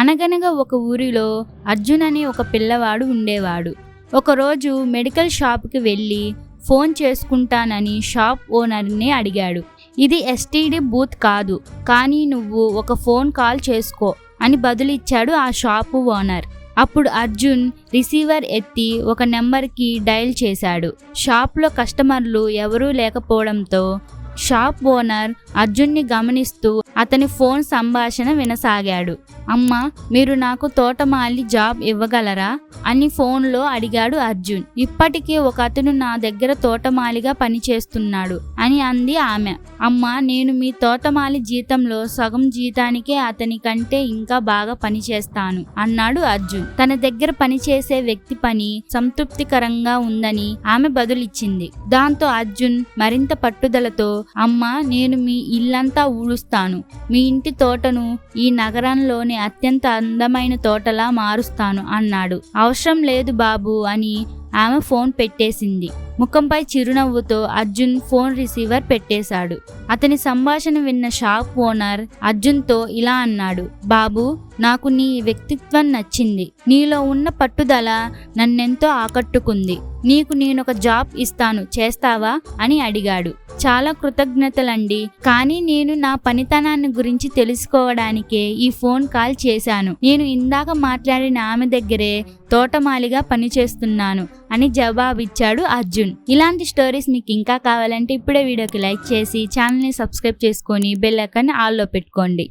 అనగనగా ఒక ఊరిలో అర్జున్ అనే ఒక పిల్లవాడు ఉండేవాడు. ఒకరోజు మెడికల్ షాప్కి వెళ్ళి ఫోన్ చేసుకుంటానని షాప్ ఓనర్ని అడిగాడు. ఇది ఎస్టీడీ బూత్ కాదు కానీ నువ్వు ఒక ఫోన్ కాల్ చేసుకో అని బదులిచ్చాడు ఆ షాపు ఓనర్. అప్పుడు అర్జున్ రిసీవర్ ఎత్తి ఒక నెంబర్కి డయల్ చేశాడు. షాప్లో కస్టమర్లు ఎవరూ లేకపోవడంతో షాప్ ఓనర్ అర్జున్ని గమనిస్తూ అతని ఫోన్ సంభాషణ వినసాగాడు. అమ్మ మీరు నాకు తోటమాలి జాబ్ ఇవ్వగలరా? అని ఫోన్లో అడిగాడు అర్జున్. ఇప్పటికే ఒక అతను నా దగ్గర తోటమాలిగా పనిచేస్తున్నాడు అని అంది ఆమె. అమ్మ నేను మీ తోటమాలి జీతంలో సగం జీతానికే అతని కంటే ఇంకా బాగా పనిచేస్తాను అన్నాడు అర్జున్. తన దగ్గర పనిచేసే వ్యక్తి పని సంతృప్తికరంగా ఉందని ఆమె బదులిచ్చింది. దాంతో అర్జున్ మరింత పట్టుదలతో అమ్మ నేను మీ ఇల్లంతా ఊడుస్తాను. మీ ఇంటి తోటను ఈ నగరంలోని అత్యంత అందమైన తోటలా మారుస్తాను అన్నాడు. అవసరం లేదు బాబు అని ఆమె ఫోన్ పెట్టేసింది. ముఖంపై చిరునవ్వుతో అర్జున్ ఫోన్ రిసీవర్ పెట్టేశాడు. అతని సంభాషణ విన్న షాప్ ఓనర్ అర్జున్తో ఇలా అన్నాడు. బాబు నాకు నీ వ్యక్తిత్వం నచ్చింది. నీలో ఉన్న పట్టుదల నన్నెంతో ఆకట్టుకుంది. నీకు నేనొక జాబ్ ఇస్తాను చేస్తావా? అని అడిగాడు. చాలా కృతజ్ఞతలండి. కానీ నేను నా పనితనాన్ని గురించి తెలుసుకోవడానికే ఈ ఫోన్ కాల్ చేశాను. నేను ఇందాక మాట్లాడిన ఆమె దగ్గరే తోటమాలిగా పనిచేస్తున్నాను అని జవాబిచ్చాడు అర్జున్. ఇలాంటి స్టోరీస్ మీకు ఇంకా కావాలంటే ఇప్పుడే వీడియోకి లైక్ చేసి ఛానల్ని సబ్స్క్రైబ్ చేసుకొని బెల్ ఐకాన్ని ఆల్లో పెట్టుకోండి.